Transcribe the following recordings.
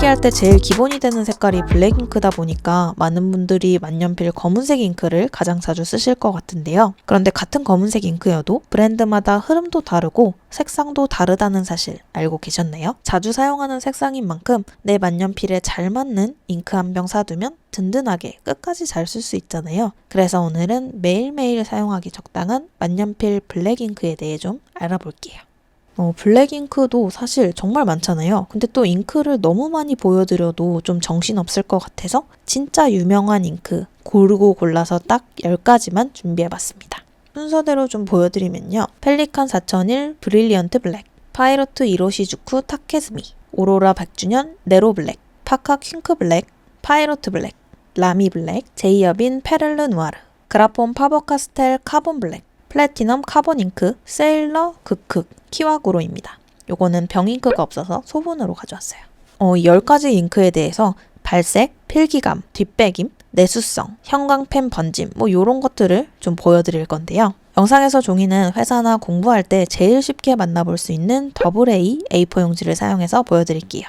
필기할 때 제일 기본이 되는 색깔이 블랙 잉크다 보니까 많은 분들이 만년필 검은색 잉크를 가장 자주 쓰실 것 같은데요. 그런데 같은 검은색 잉크여도 브랜드마다 흐름도 다르고 색상도 다르다는 사실 알고 계셨나요? 자주 사용하는 색상인 만큼 내 만년필에 잘 맞는 잉크 한 병 사두면 든든하게 끝까지 잘 쓸 수 있잖아요. 그래서 오늘은 매일매일 사용하기 적당한 만년필 블랙 잉크에 대해 좀 알아볼게요. 어, 블랙 잉크도 사실 정말 많잖아요. 근데 또 잉크를 너무 많이 보여드려도 좀 정신없을 것 같아서 진짜 유명한 잉크 고르고 골라서 딱 10가지만 준비해봤습니다. 순서대로 좀 보여드리면요. 펠리칸 4001 브릴리언트 블랙, 파이로트 이로시주쿠 타케즈미, 오로라 100주년 네로 블랙, 파카 퀸크 블랙, 파이로트 블랙, 라미 블랙, 제이어빈 페를르 누아르, 그라폰 파버 카스텔 카본 블랙, 플래티넘 카본 잉크, 세일러 극흑, 키와구로입니다. 요거는 병 잉크가 없어서 소분으로 가져왔어요. 어, 이 10가지 잉크에 대해서 발색, 필기감, 뒷배김, 내수성, 형광펜 번짐, 뭐 요런 것들을 좀 보여드릴 건데요. 영상에서 종이는 회사나 공부할 때 제일 쉽게 만나볼 수 있는 AA A4 용지를 사용해서 보여드릴게요.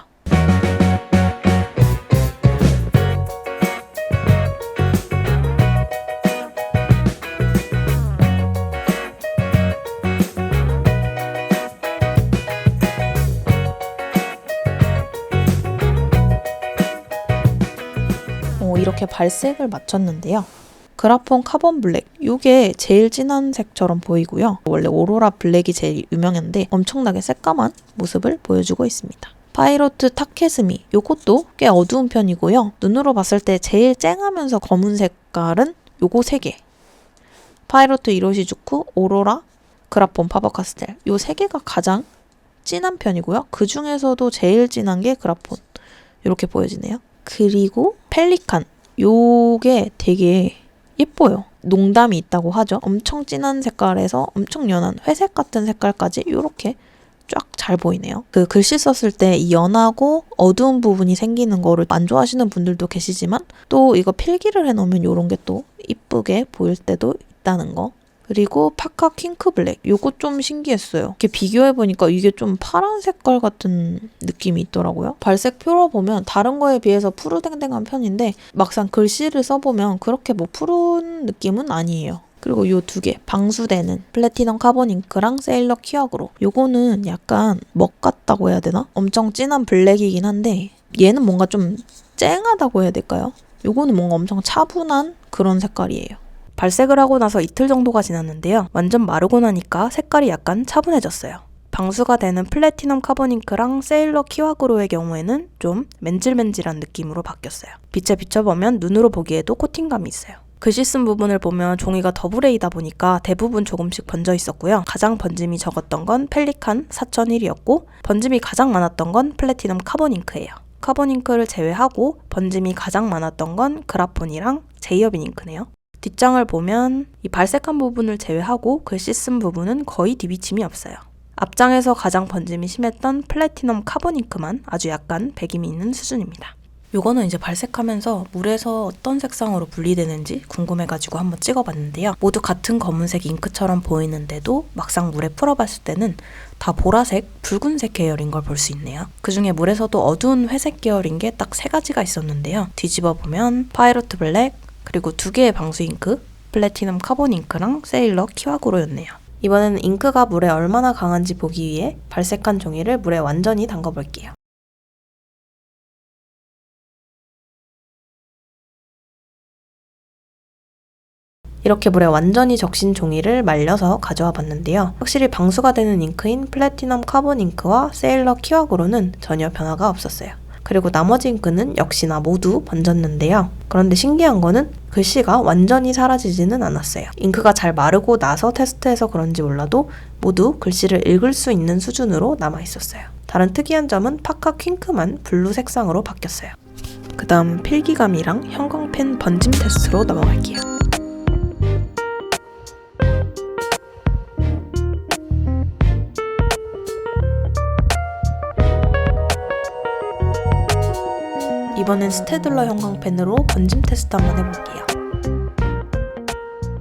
이렇게 발색을 맞췄는데요. 그라폰 카본 블랙 이게 제일 진한 색처럼 보이고요. 원래 오로라 블랙이 제일 유명한데 엄청나게 새까만 모습을 보여주고 있습니다. 파이로트 타케스미 요것도 꽤 어두운 편이고요. 눈으로 봤을 때 제일 쨍하면서 검은 색깔은 요거 세 개. 파이로트 이로시주쿠, 오로라, 그라폰 파버카스텔 요세 개가 가장 진한 편이고요. 그 중에서도 제일 진한 게 그라폰 이렇게 보여지네요. 그리고 펠리칸 요게 되게 예뻐요. 농담이 있다고 하죠. 엄청 진한 색깔에서 엄청 연한 회색 같은 색깔까지 이렇게 쫙 잘 보이네요. 그 글씨 썼을 때 이 연하고 어두운 부분이 생기는 거를 안 좋아하시는 분들도 계시지만 또 이거 필기를 해놓으면 이런 게 또 이쁘게 보일 때도 있다는 거. 그리고 파카 킹크 블랙 요거 좀 신기했어요. 이렇게 비교해 보니까 이게 좀 파란 색깔 같은 느낌이 있더라고요. 발색 표로 보면 다른 거에 비해서 푸르댕댕한 편인데 막상 글씨를 써보면 그렇게 뭐 푸른 느낌은 아니에요. 그리고 요 두 개, 방수되는 플래티넘 카본 잉크랑 세일러 키역으로. 요거는 약간 먹 같다고 해야 되나? 엄청 진한 블랙이긴 한데 얘는 뭔가 좀 쨍하다고 해야 될까요? 요거는 뭔가 엄청 차분한 그런 색깔이에요. 발색을 하고 나서 이틀 정도가 지났는데요. 완전 마르고 나니까 색깔이 약간 차분해졌어요. 방수가 되는 플래티넘 카본 잉크랑 세일러 키와그로의 경우에는 좀 맨질맨질한 느낌으로 바뀌었어요. 빛에 비춰보면 눈으로 보기에도 코팅감이 있어요. 글씨 쓴 부분을 보면 종이가 더블 A다 보니까 대부분 조금씩 번져 있었고요. 가장 번짐이 적었던 건 펠리칸 4001이었고 번짐이 가장 많았던 건 플래티넘 카본 잉크예요. 카본 잉크를 제외하고 번짐이 가장 많았던 건 그라폰이랑 제이어빈 잉크네요. 뒷장을 보면 이 발색한 부분을 제외하고 글씨 쓴 부분은 거의 디비침이 없어요. 앞장에서 가장 번짐이 심했던 플래티넘 카본 잉크만 아주 약간 배김이 있는 수준입니다. 요거는 이제 발색하면서 물에서 어떤 색상으로 분리되는지 궁금해가지고 한번 찍어봤는데요. 모두 같은 검은색 잉크처럼 보이는데도 막상 물에 풀어봤을 때는 다 보라색, 붉은색 계열인 걸 볼 수 있네요. 그 중에 물에서도 어두운 회색 계열인 게 딱 세 가지가 있었는데요. 뒤집어 보면 파이로트 블랙, 그리고 두 개의 방수 잉크, 플래티넘 카본 잉크랑 세일러 키와구로였네요. 이번에는 잉크가 물에 얼마나 강한지 보기 위해 발색한 종이를 물에 완전히 담가볼게요. 이렇게 물에 완전히 적신 종이를 말려서 가져와 봤는데요. 확실히 방수가 되는 잉크인 플래티넘 카본 잉크와 세일러 키와구로는 전혀 변화가 없었어요. 그리고 나머지 잉크는 역시나 모두 번졌는데요. 그런데 신기한 거는 글씨가 완전히 사라지지는 않았어요. 잉크가 잘 마르고 나서 테스트해서 그런지 몰라도 모두 글씨를 읽을 수 있는 수준으로 남아 있었어요. 다른 특이한 점은 파카 퀸크만 블루 색상으로 바뀌었어요. 그 다음 필기감이랑 형광펜 번짐 테스트로 넘어갈게요. 이번엔 스테들러 형광펜으로 번짐 테스트 한번 해볼게요.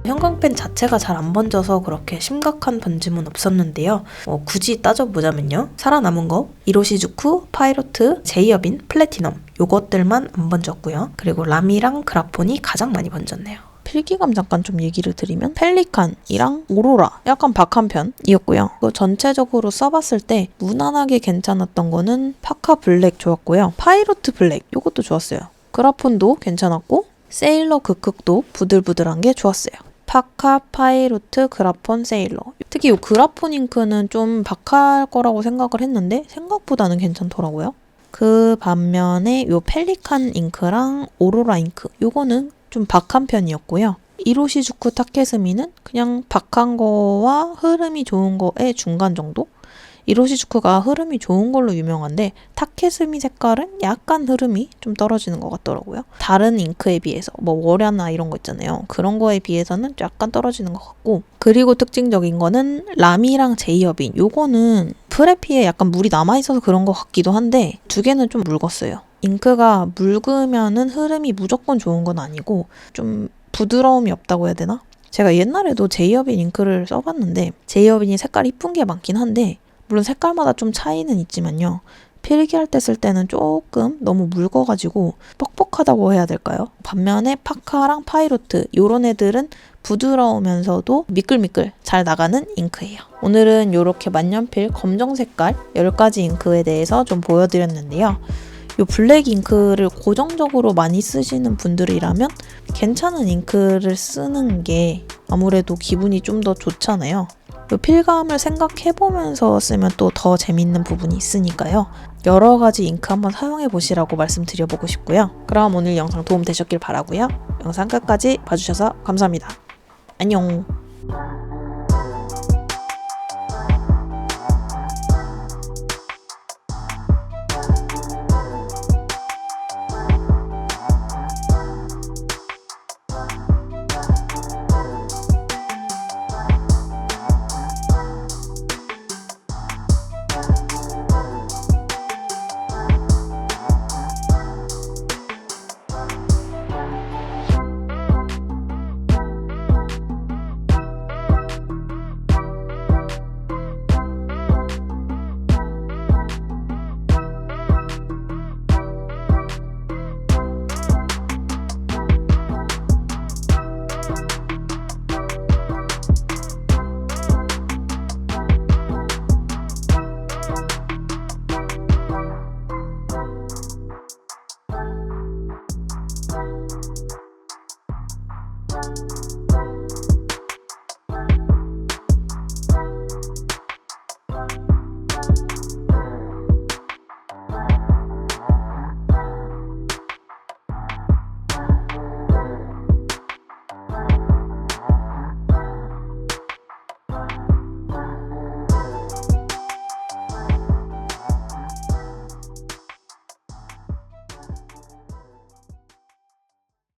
형광펜 자체가 잘 안 번져서 그렇게 심각한 번짐은 없었는데요. 어, 굳이 따져보자면요. 살아남은 거 이로시즈쿠, 파이로트, 제이어빈, 플래티넘 요것들만 안 번졌고요. 그리고 라미랑 그라폰이 가장 많이 번졌네요. 필기감 잠깐 좀 얘기를 드리면 펠리칸이랑 오로라 약간 박한 편이었고요. 그 전체적으로 써봤을 때 무난하게 괜찮았던 거는 파카 블랙 좋았고요. 파이로트 블랙 요것도 좋았어요. 그라폰도 괜찮았고 세일러 극극도 부들부들한 게 좋았어요. 파카, 파이로트, 그라폰, 세일러. 특히 이 그라폰 잉크는 좀 박할 거라고 생각을 했는데 생각보다는 괜찮더라고요. 그 반면에 요 펠리칸 잉크랑 오로라 잉크 요거는 좀 박한 편이었고요. 이로시 주쿠 타케스미는 그냥 박한 거와 흐름이 좋은 거의 중간 정도? 이로시 주쿠가 흐름이 좋은 걸로 유명한데 타케스미 색깔은 약간 흐름이 좀 떨어지는 것 같더라고요. 다른 잉크에 비해서 뭐 월야나 이런 거 있잖아요. 그런 거에 비해서는 약간 떨어지는 것 같고 그리고 특징적인 거는 라미랑 제이어빈 요거는 프레피에 약간 물이 남아있어서 그런 것 같기도 한데 두 개는 좀 묽었어요. 잉크가 묽으면은 흐름이 무조건 좋은 건 아니고 좀 부드러움이 없다고 해야 되나? 제가 옛날에도 제이어빈 잉크를 써봤는데 제이어빈이 색깔 이쁜 게 많긴 한데 물론 색깔마다 좀 차이는 있지만요. 필기할 때 쓸 때는 조금 너무 묽어가지고 뻑뻑하다고 해야 될까요? 반면에 파카랑 파이로트 요런 애들은 부드러우면서도 미끌미끌 잘 나가는 잉크예요. 오늘은 이렇게 만년필 검정 색깔 10가지 잉크에 대해서 좀 보여드렸는데요. 요 블랙 잉크를 고정적으로 많이 쓰시는 분들이라면 괜찮은 잉크를 쓰는 게 아무래도 기분이 좀 더 좋잖아요. 요 필감을 생각해보면서 쓰면 또 더 재밌는 부분이 있으니까요. 여러 가지 잉크 한번 사용해 보시라고 말씀드려보고 싶고요. 그럼 오늘 영상 도움 되셨길 바라고요. 영상 끝까지 봐주셔서 감사합니다. 안녕.